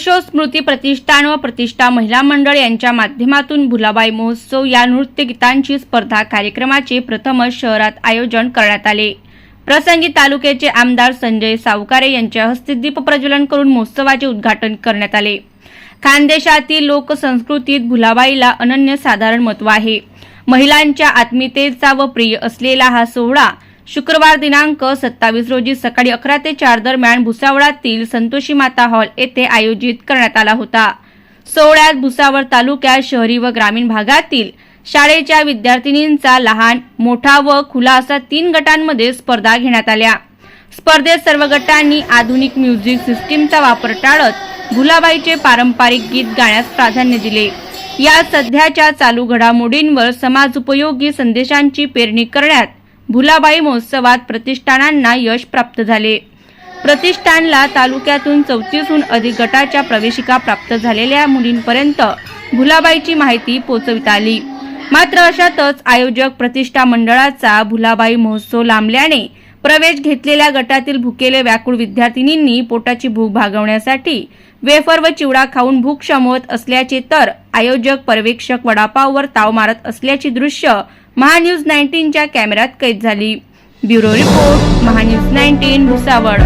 केशव स्मृती प्रतिष्ठान व प्रतिष्ठा महिला मंडळ यांच्या माध्यमातून भुलाबाई महोत्सव या नृत्यगीतांची स्पर्धा कार्यक्रमाचे प्रथमच शहरात आयोजन करण्यात आले. प्रसंगी तालुक्याचे आमदार संजय सावकारे यांच्या हस्ते दीप प्रज्वलन करून महोत्सवाचे उद्घाटन करण्यात आले. खानदेशातील लोकसंस्कृतीत भुलाबाईला अनन्य साधारण महत्त्व आहे. महिलांच्या आत्मीयतेचा व प्रिय असलेला हा सोहळा शुक्रवार दिनांक सत्तावीस रोजी सकाळी अकरा ते चार दरम्यान भुसावळातील संतोषी माता हॉल येथे आयोजित करण्यात आला होता. सोहळ्यात भुसावळ तालुक्यात शहरी व ग्रामीण भागातील शाळेच्या विद्यार्थिनींचा लहान मोठा व खुला असा तीन गटांमध्ये स्पर्धा घेण्यात आल्या. स्पर्धेत सर्व गटांनी आधुनिक म्युझिक सिस्टीमचा वापर टाळत भुलाबाईचे पारंपरिक गीत गाण्यास प्राधान्य दिले. या सध्याच्या चालू घडामोडींवर समाजोपयोगी संदेशांची पेरणी करण्यात भुलाबाई महोत्सवात प्रतिष्ठानांना यश प्राप्त झाले. प्रतिष्ठानला तालुक्यातून चौतीसहून अधिक गटाच्या प्रवेशिका प्राप्त झालेल्या मुलींपर्यंत भुलाबाईची माहिती पोहोचवित आली. मात्र अशातच आयोजक प्रतिष्ठा मंडळाचा भुलाबाई महोत्सव लांबल्याने प्रवेश घेतलेल्या गटातील भुकेले व्याकुळ विद्यार्थिनींनी पोटाची भूक भागवण्यासाठी वेफर व चिवडा खाऊन भूक शमवत असल्याचे तर आयोजक पर्यवेक्षक वडापाववर ताव मारत असल्याची दृश्य महान्यूज नाईन्टीनच्या कॅमेऱ्यात कैद झाली. Bureau report MahaNews nineteen Bhusawal.